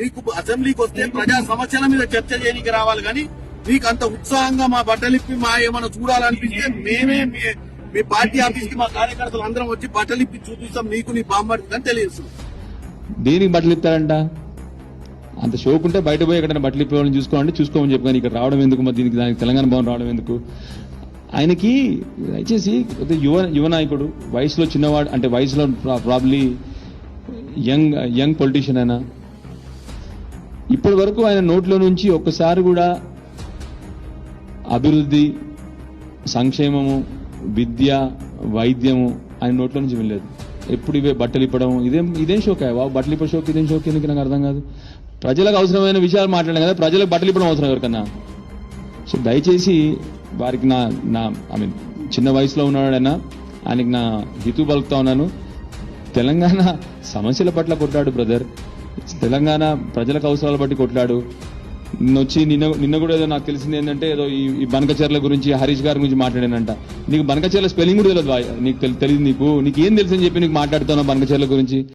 మీకు అసెంబ్లీకి వస్తే ప్రజా సమస్యల మీద చర్చ చేయడానికి రావాలి. కానీ మీకు అంత ఉత్సాహంగా మా బట్టలిప్పి మా ఏమైనా చూడాలనిపిస్తే మేమే మీ- పార్టీ ఆఫీస్కి మా కార్యకర్తలు అందరం వచ్చి బట్టలిప్పి చూపిస్తాం. మీకు నీ బామ్మడికి అని తెలియజేస్తున్నాం. దేనికి బట్టలు ఇస్తారంట అంత షోక్ ఉంటే బయట పోయి ఎక్కడైనా బట్టలు ఇప్పేవాళ్ళని చూసుకోవాలంటే చూసుకోమని చెప్పి కానీ ఇక్కడ రావడం ఎందుకు? మరి దీనికి దానికి తెలంగాణ భవన్ రావడం ఎందుకు? ఆయనకి దయచేసి యువ యువ నాయకుడు వయసులో చిన్నవాడు అంటే వయసులో ప్రాబ్లీ యంగ్ యంగ్ పొలిటీషియన్ అయినా ఇప్పటి వరకు ఆయన నోట్లో నుంచి ఒక్కసారి కూడా అభివృద్ధి సంక్షేమము విద్య వైద్యము ఆయన నోట్లో నుంచి వెళ్ళలేదు ఎప్పుడు ఇవే బట్టలు ఇప్పడం ఇదేం ఇదేం షోక్ బాబు? బట్టలు ఇప్పే షోక్ ఇదేం షోక్? ఎందుకు నాకు అర్థం కాదు. ప్రజలకు అవసరమైన విషయాలు మాట్లాడాను కదా ప్రజలకు బట్టలు ఇప్పడం అవసరం ఎవరికన్నా? సో దయచేసి వారికి నా నా ఐ మీన్ చిన్న వయసులో ఉన్నాడైనా ఆయనకి నా హితూ పలుకుతా ఉన్నాను. తెలంగాణ సమస్యల పట్ల కొట్టాడు బ్రదర్. తెలంగాణ ప్రజలకు అవసరాలు బట్టి కొట్లాడు. నిన్న వచ్చి నిన్న నిన్న కూడా ఏదో నాకు తెలిసింది ఏంటంటే ఏదో ఈ ఈ బనకచర్ల గురించి హరీష్ గారి గురించి మాట్లాడానంట. నీకు బనకచర్ల స్పెల్లింగ్ కూడా తెలియదు నీకు తెలియదు నీకు. నీకు ఏం తెలుసు అని చెప్పి నీకు మాట్లాడుతున్నావు బనకచర్ల గురించి?